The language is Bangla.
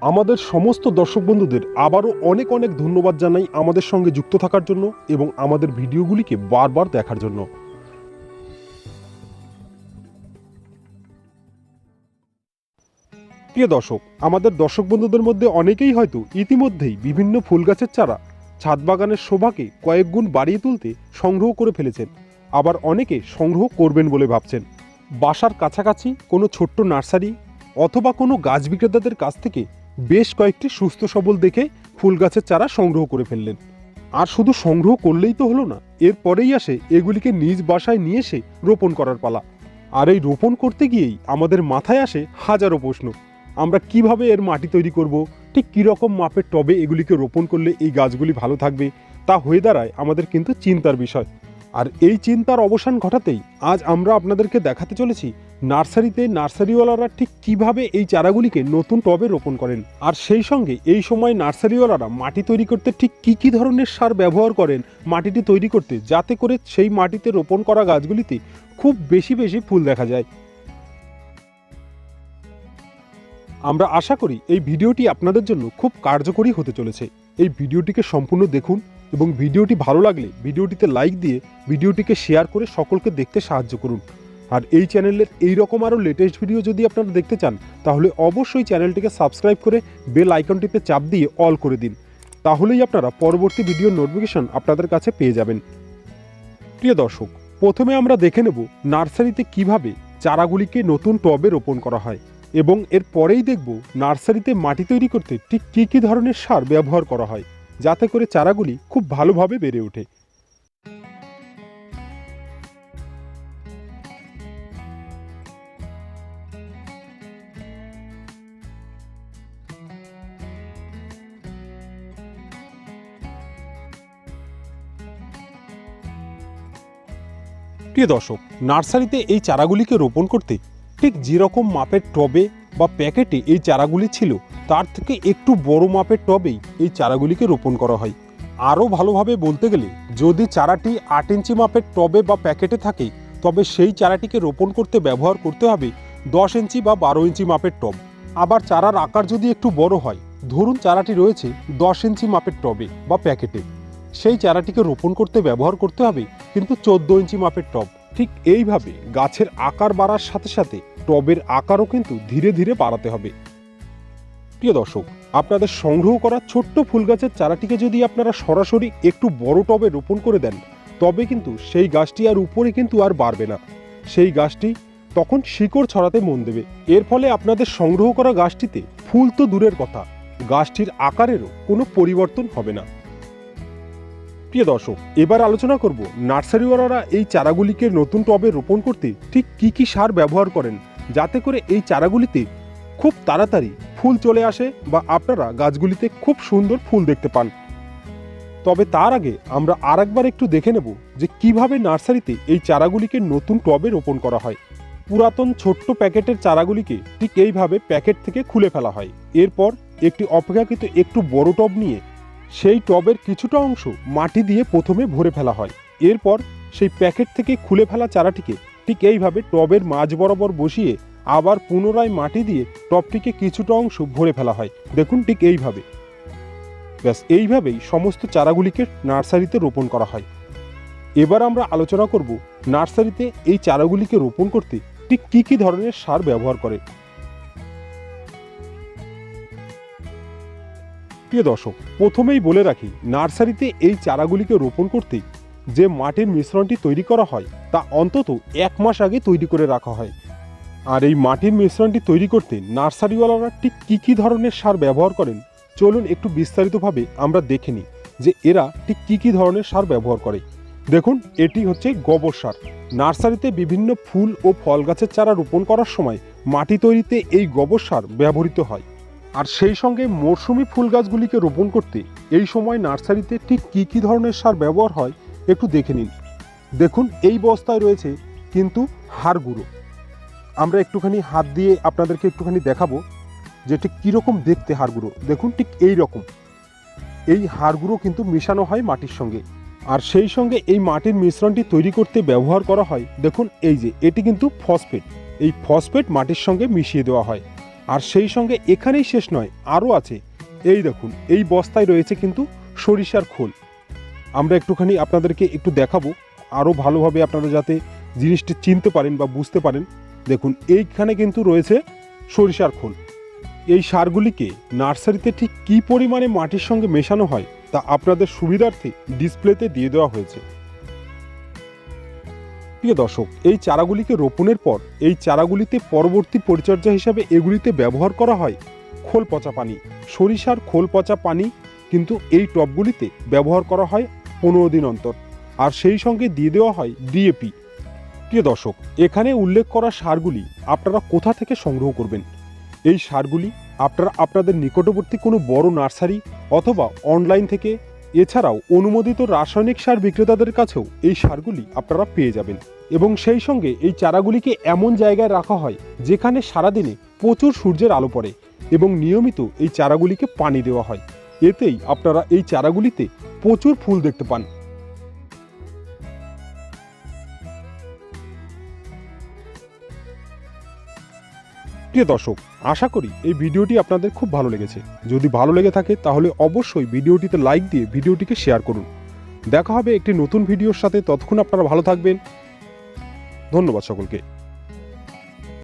আমাদের সমস্ত দর্শক বন্ধুদের আবারও অনেক অনেক ধন্যবাদ জানাই আমাদের সঙ্গে যুক্ত থাকার জন্য এবং আমাদের ভিডিওগুলিকে বারবার দেখার জন্য। প্রিয় দর্শক, আমাদের দর্শক বন্ধুদের মধ্যে অনেকেই হয়তো ইতিমধ্যেই বিভিন্ন ফুল গাছের চারা ছাদ বাগানের শোভাকে কয়েক গুণ বাড়িয়ে তুলতে সংগ্রহ করে ফেলেছেন। আবার অনেকে সংগ্রহ করবেন বলে ভাবছেন। বাসার কাছাকাছি কোনো ছোট্ট নার্সারি অথবা কোনো গাছ বিক্রেতাদের কাছ থেকে বেশ কয়েকটি সুস্থ সবল দেখে ফুল গাছের চারা সংগ্রহ করে ফেললেন। আর শুধু সংগ্রহ করলেই তো হলো না, এরপরেই আসে এগুলিকে নিজ বাসায় নিয়ে এসে রোপণ করার পালা। আর এই রোপণ করতে গিয়েই আমাদের মাথায় আসে হাজারো প্রশ্ন। আমরা কীভাবে এর মাটি তৈরি করব? ঠিক কীরকম মাপের টবে এগুলিকে রোপণ করলে এই গাছগুলি ভালো থাকবে? তা হয়ে দাঁড়ায় আমাদের কিন্তু চিন্তার বিষয়। আর এই চিন্তার অবসান ঘটাতেই আজ আমরা আপনাদেরকে দেখাতে চলেছি নার্সারিতে নার্সারিওয়ালারা ঠিক কীভাবে এই চারাগুলিকে নতুন টবে রোপণ করেন। আর সেই সঙ্গে এই সময় নার্সারিওয়ালারা মাটি তৈরি করতে ঠিক কী কী ধরনের সার ব্যবহার করেন মাটিটি তৈরি করতে, যাতে করে সেই মাটিতে রোপণ করা গাছগুলিতে খুব বেশি বেশি ফুল দেখা যায়। আমরা আশা করি এই ভিডিওটি আপনাদের জন্য খুব কার্যকরী হতে চলেছে। এই ভিডিওটিকে সম্পূর্ণ দেখুন এবং ভিডিওটি ভালো লাগলে ভিডিওটিতে লাইক দিয়ে ভিডিওটিকে শেয়ার করে সকলকে দেখতে সাহায্য করুন। আর এই চ্যানেলের এই রকম আরও লেটেস্ট ভিডিও যদি আপনারা দেখতে চান, তাহলে অবশ্যই চ্যানেলটিকে সাবস্ক্রাইব করে বেল আইকনটিতে চাপ দিয়ে অল করে দিন। তাহলেই আপনারা পরবর্তী ভিডিওর নোটিফিকেশন আপনাদের কাছে পেয়ে যাবেন। প্রিয় দর্শক, প্রথমে আমরা দেখে নেব নার্সারিতে কীভাবে চারাগুলিকে নতুন টবে রোপণ করা হয় এবং এর পরেই দেখব নার্সারিতে মাটি তৈরি করতে ঠিক কী কী ধরনের সার ব্যবহার করা হয়। যাতে করে চারাগুলি খুব ভালোভাবে বেড়ে ওঠে। প্রিয় দর্শক, নার্সারিতে এই চারাগুলিকে রোপণ করতে ঠিক যেরকম মাপের টবে বা প্যাকেটে এই চারাগুলি ছিল, তার থেকে একটু বড় মাপের টবেই এই চারাগুলিকে রোপণ করা হয়। আরও ভালোভাবে বলতে গেলে, যদি চারাটি আট ইঞ্চি মাপের টবে বা প্যাকেটে থাকে, তবে সেই চারাটিকে রোপণ করতে ব্যবহার করতে হবে দশ ইঞ্চি বা বারো ইঞ্চি মাপের টব। আবার চারার আকার যদি একটু বড় হয়, ধরুন চারাটি রয়েছে দশ ইঞ্চি মাপের টবে বা প্যাকেটে। সেই চারাটিকে রোপণ করতে ব্যবহার করতে হবে কিন্তু চোদ্দ ইঞ্চি মাপের টব। ঠিক এইভাবে গাছের আকার বাড়ার সাথে সাথে টবের আকারও কিন্তু ধীরে ধীরে বাড়াতে হবে। প্রিয় দর্শক, আপনাদের সংগ্রহ করা ছোট্ট ফুল গাছের চারাটিকে যদি আপনারা সরাসরি একটু বড় টবে রোপণ করে দেন, তবে কিন্তু সেই গাছটি আর উপরে কিন্তু আর বাড়বে না। সেই গাছটি তখন শিকড় ছড়াতে মন দেবে। এর ফলে আপনাদের সংগ্রহ করা গাছটিতে ফুল তো দূরের কথা, গাছটির আকারেরও কোনো পরিবর্তন হবে না। প্রিয় দর্শক, এবার আলোচনা করব নার্সারিওয়ালারা এই চারাগুলিকে নতুন টবে রোপণ করতে ঠিক কি কি সার ব্যবহার করেন যাতে করে এই চারাগুলিতে খুব তাড়াতাড়ি ফুল চলে আসে বা আপনারা গাছগুলিতে খুব সুন্দর ফুল দেখতে পান। তবে তার আগে আমরা আর একবার একটু দেখে নেব যে কীভাবে নার্সারিতে এই চারাগুলিকে নতুন টবে রোপণ করা হয়। পুরাতন ছোট্ট প্যাকেটের চারাগুলিকে ঠিক এইভাবে প্যাকেট থেকে খুলে ফেলা হয়। এরপর একটি অপেক্ষাকৃত একটু বড় টব নিয়ে সেই টবের কিছুটা অংশ মাটি দিয়ে প্রথমে ভরে ফেলা হয়। এরপর সেই প্যাকেট থেকে খুলে ফেলা চারাটিকে ঠিক এইভাবে টবের মাঝ বরাবর বসিয়ে আবার পুনরায় মাটি দিয়ে টবটিকে কিছুটা অংশ ভরে ফেলা হয়। দেখুন ঠিক এইভাবে। ব্যাস, এইভাবেই সমস্ত চারাগুলিকে নার্সারিতে রোপণ করা হয়। এবার আমরা আলোচনা করব নার্সারিতে এই চারাগুলিকে রোপণ করতে ঠিক কী কী ধরনের সার ব্যবহার করে। প্রিয় দর্শক, প্রথমেই বলে রাখি, নার্সারিতে এই চারাগুলিকে রোপণ করতে যে মাটির মিশ্রণটি তৈরি করা হয়, তা অন্তত এক মাস আগে তৈরি করে রাখা হয়। আর এই মাটির মিশ্রণটি তৈরি করতে নার্সারিওয়ালারা ঠিক কী কী ধরনের সার ব্যবহার করেন, চলুন একটু বিস্তারিতভাবে আমরা দেখে নিই যে এরা ঠিক কী কী ধরনের সার ব্যবহার করে। দেখুন, এটি হচ্ছে গোবর সার। নার্সারিতে বিভিন্ন ফুল ও ফল গাছের চারা রোপণ করার সময় মাটি তৈরিতে এই গোবর সার ব্যবহৃত হয়। আর সেই সঙ্গে মরশুমি ফুল গাছগুলিকে রোপণ করতে এই সময় নার্সারিতে ঠিক কী কী ধরনের সার ব্যবহার হয় একটু দেখে নিন। দেখুন, এই বস্তায় রয়েছে কিন্তু হাড় গুঁড়ো। আমরা একটুখানি হাত দিয়ে আপনাদেরকে একটুখানি দেখাবো যে ঠিক কীরকম দেখতে হাড়গুঁড়ো দেখুন, ঠিক এই রকম। এই হাড়গুঁড়ো কিন্তু মেশানো হয় মাটির সঙ্গে। আর সেই সঙ্গে এই মাটির মিশ্রণটি তৈরি করতে ব্যবহার করা হয়, দেখুন এই যে, এটি কিন্তু ফসফেট। এই ফসফেট মাটির সঙ্গে মিশিয়ে দেওয়া হয়। আর সেই সঙ্গে এখানেই শেষ নয়, আরও আছে। এই দেখুন, এই বস্তায় রয়েছে কিন্তু সরিষার খোল। আমরা একটুখানি আপনাদেরকে একটু দেখাবো আরও ভালোভাবে আপনারা যাতে জিনিসটি চিনতে পারেন বা বুঝতে পারেন। দেখুন, এইখানে কিন্তু রয়েছে সরিষার খোল। এই সারগুলিকে নার্সারিতে ঠিক কী পরিমাণে মাটির সঙ্গে মেশানো হয় তা আপনাদের সুবিধার্থে ডিসপ্লেতে দিয়ে দেওয়া হয়েছে। প্রিয় দর্শক, এই চারাগুলিকে রোপণের পর এই চারাগুলিতে পরবর্তী পরিচর্যা হিসাবে এগুলিতে ব্যবহার করা হয় খোল পচা পানি। সরিষার খোল পচা পানি কিন্তু এই টবগুলিতে ব্যবহার করা হয় পনেরো দিন অন্তর। আর সেই সঙ্গে দিয়ে দেওয়া হয় ডিএপি প্রিয় দর্শক, এখানে উল্লেখ করা সারগুলি আপনারা কোথা থেকে সংগ্রহ করবেন? এই সারগুলি আপনারা আপনাদের নিকটবর্তী কোনো বড় নার্সারি অথবা অনলাইন থেকে, এছাড়াও অনুমোদিত রাসায়নিক সার বিক্রেতাদের কাছেও এই সারগুলি আপনারা পেয়ে যাবেন। এবং সেই সঙ্গে এই চারাগুলিকে এমন জায়গায় রাখা হয় যেখানে সারাদিনে প্রচুর সূর্যের আলো পড়ে এবং নিয়মিত এই চারাগুলিকে পানি দেওয়া হয়। এতেই আপনারা এই চারাগুলিতে প্রচুর ফুল দেখতে পান। প্রিয় দর্শক, আশা করি এই ভিডিওটি আপনাদের খুব ভালো লেগেছে। যদি ভালো লেগে থাকে, তাহলে অবশ্যই ভিডিওটিতে লাইক দিয়ে ভিডিওটিকে শেয়ার করুন। দেখা হবে একটি নতুন ভিডিওর সাথে। ততক্ষণ আপনারা ভালো থাকবেন। ধন্যবাদ সকলকে।